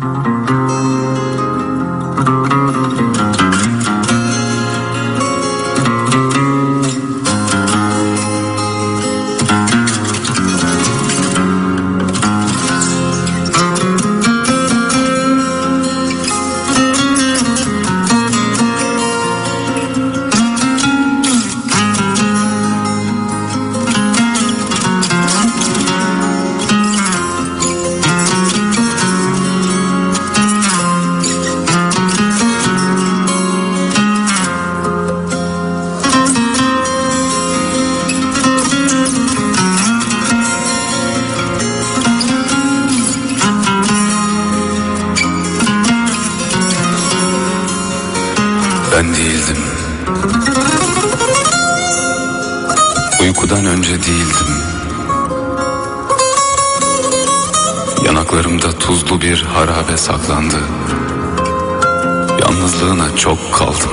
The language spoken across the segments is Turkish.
Música Ben değildim. Uykudan önce değildim. Yanaklarımda tuzlu bir harabe saklandı. Yalnızlığına çok kaldım.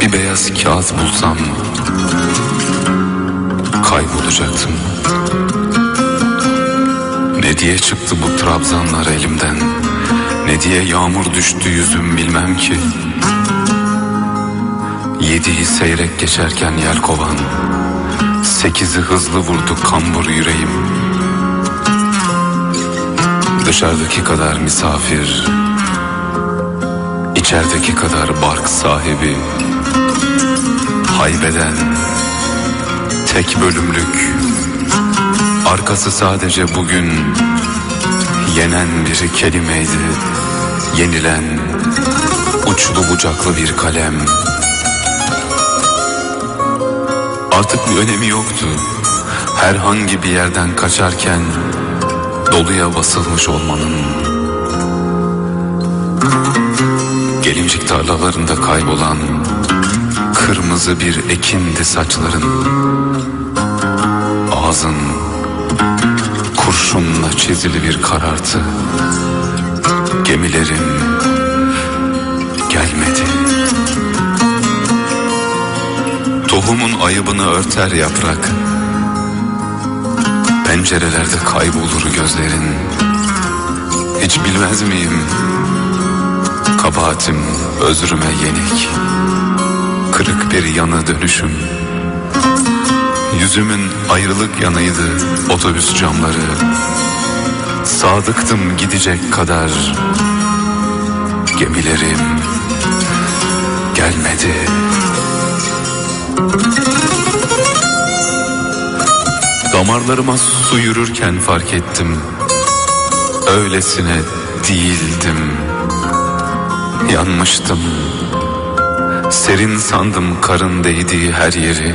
Bir beyaz kağıt bulsam kaybolacaktım. Ne diye çıktı bu trabzanlar elimden? Ne diye yağmur düştü yüzüm bilmem ki. Yediği seyrek geçerken yelkovan, sekizi hızlı vurdu kambur yüreğim. Dışarıdaki kadar misafir, içerideki kadar bark sahibi, haybeden, tek bölümlük, arkası sadece bugün yenen bir kelimeydi, yenilen uçlu bucaklı bir kalem. Artık bir önemi yoktu. Herhangi bir yerden kaçarken doluya basılmış olmanın. Gelincik tarlalarında kaybolan kırmızı bir ekindi saçların. Ağzın kurşunla çizili bir karartı. Gemilerim gelmedi. Tohumun ayıbını örter yaprak. Pencerelerde kaybolur gözlerin. Hiç bilmez miyim? Kabahatim özrüme yenik. Kırık bir yanı dönüşüm. Yüzümün ayrılık yanıydı otobüs camları. Sadıktım gidecek kadar. Gemilerim gelmedi. Damarlarıma su yürürken fark ettim. Öylesine değildim. Yanmıştım. Serin sandım karın değdiği her yeri.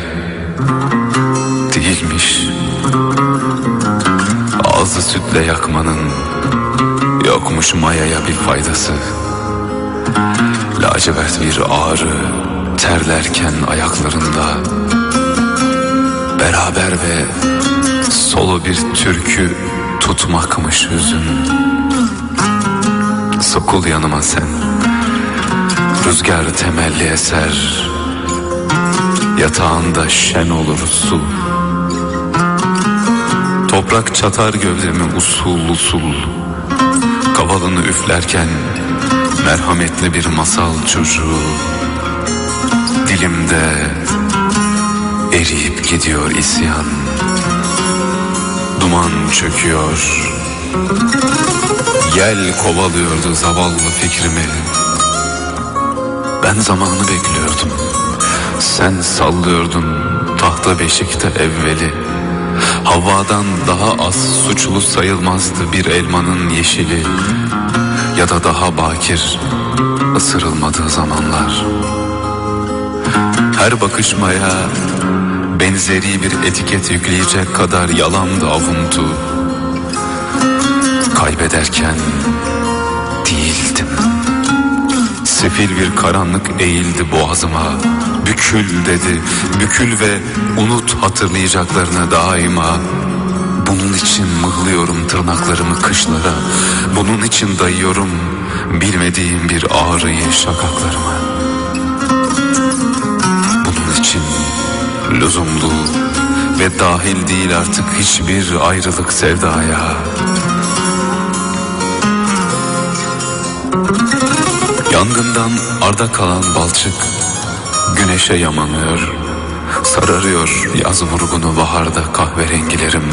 Değilmiş. Ağzı sütle yakmanın yokmuş mayaya bir faydası. Lacivert bir ağrı terlerken ayaklarında beraber ve solo bir türkü tutmakmış hüzün. Sokul yanıma sen. Rüzgar temelli eser. Yatağında şen olur su. Toprak çatar gövdemi usul usul. Kavalını üflerken merhametli bir masal çocuğu. Dilimde eriyip gidiyor isyan. Duman çöküyor. Yel kovalıyordu zavallı fikrimi. Ben zamanı bekliyordum. Sen sallıyordun tahta beşikte evveli. Havvadan daha az suçlu sayılmazdı bir elmanın yeşili. Ya da daha bakir ısırılmadığı zamanlar. Her bakışmaya benzeri bir etiket yükleyecek kadar yalandı avuntu. Kaybederken değildim. Sefil bir karanlık eğildi boğazıma. Bükül dedi, bükül ve unut hatırlayacaklarını daima. Bunun için mıhlıyorum tırnaklarımı kışlara. Bunun için dayıyorum bilmediğim bir ağrıyı şakaklarıma. Bunun lüzumlu ve dahil değil artık hiçbir ayrılık sevdaya. Yangından arda kalan balçık güneşe yamanıyor. Sararıyor yaz vurgunu baharda kahverengilerim.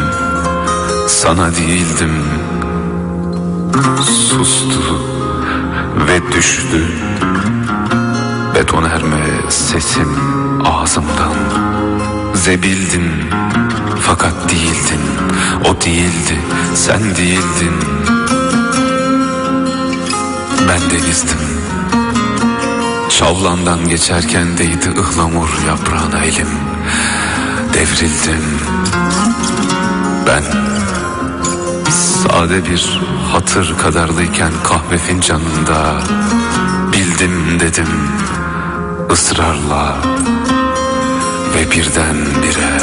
Sana değildim. Sustu ve düştü. Beton erme sesim ağzımdan. Zebildin fakat değildin. O değildi, sen değildin. Ben denizdim. Şavlandan geçerken değdi ıhlamur yaprağına elim. Devrildim. Ben sade bir hatır kadarlıyken kahve fincanında bildim dedim ısrarla ve birden bire